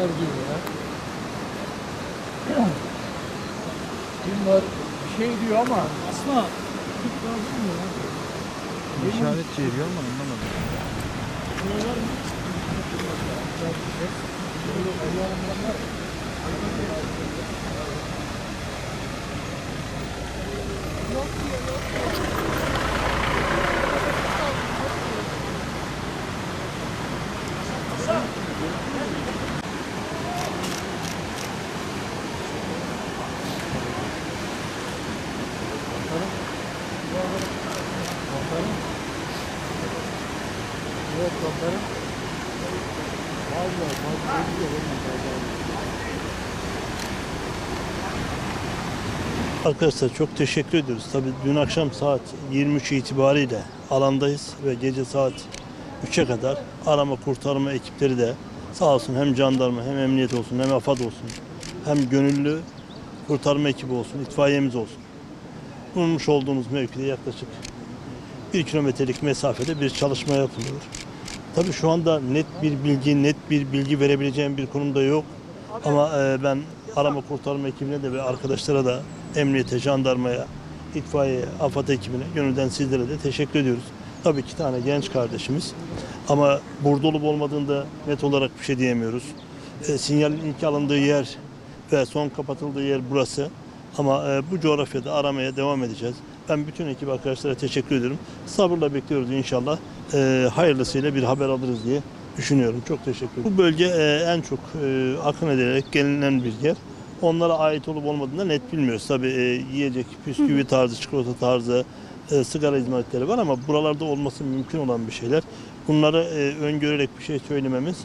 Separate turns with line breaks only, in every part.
Neler geliyor. Kim var? Bir şey diyor ama asma. Tut lazım mı ya?
İşaret çeviriyor ama anlamadım.
Yok onların. Var ya, var geliyor oğlum.
Arkadaşlar çok teşekkür ediyoruz. Tabii dün akşam saat 23 itibariyle alandayız ve gece saat 3'e kadar arama kurtarma ekipleri de sağ olsun hem jandarma hem emniyet olsun hem AFAD olsun hem gönüllü kurtarma ekibi olsun, itfaiyemiz olsun. Bulunmuş olduğumuz mevkide yaklaşık bir kilometrelik mesafede bir çalışma yapılıyor. Tabii şu anda net bir bilgi, net bir bilgi verebileceğim bir konumda yok. Ama e, ben arama kurtarma ekibine de ve arkadaşlara da emniyete, jandarmaya, itfaiyeye, AFAD ekibine, gönülden sizlere de teşekkür ediyoruz. Tabii iki tane genç kardeşimiz. Ama burada olup olmadığında net olarak bir şey diyemiyoruz. E, sinyalin ilk alındığı yer ve son kapatıldığı yer burası. Ama e, bu coğrafyada aramaya devam edeceğiz. Ben bütün ekip arkadaşlara teşekkür ediyorum. Sabırla bekliyoruz inşallah. E, hayırlısıyla bir haber alırız diye düşünüyorum. Çok teşekkür ederim. Bu bölge e, en çok e, akın edilerek gelinen bir yer. Onlara ait olup olmadığını net bilmiyoruz. Tabii e, yiyecek, bisküvi tarzı, çikolata tarzı, e, sigara hizmetleri var ama buralarda olması mümkün olan bir şeyler. Bunları e, öngörerek bir şey söylememiz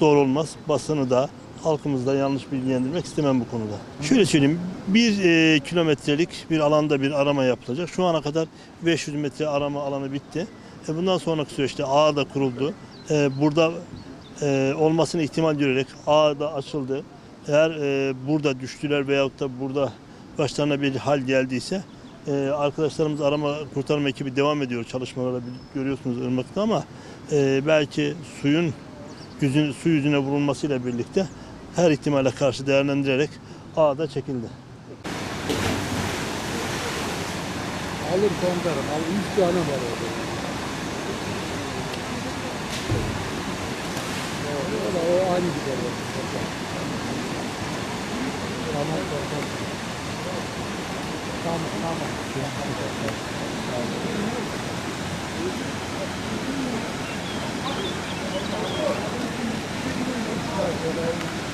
doğru olmaz. Basını da halkımızı da yanlış bilgilendirmek istemem bu konuda. Şöyle söyleyeyim, bir e, kilometrelik bir alanda bir arama yapılacak. Şu ana kadar 500 metre arama alanı bitti. E, bundan sonraki süreçte ağ da kuruldu. E, burada e, olmasını ihtimal görerek ağ da açıldı. Eğer e, burada düştüler veyahut da burada başlarına bir hal geldiyse e, arkadaşlarımız arama kurtarma ekibi devam ediyor çalışmalara görüyorsunuz ırmakta ama e, belki suyun yüzün, su yüzüne vurulmasıyla birlikte her ihtimale karşı değerlendirerek ağda çekildi.
Alır komutanım. Al üç tane var orada. O o aynı gider. Tamam komutanım. Tamam tamam. Alacağım bakın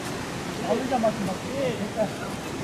걸리자 마시면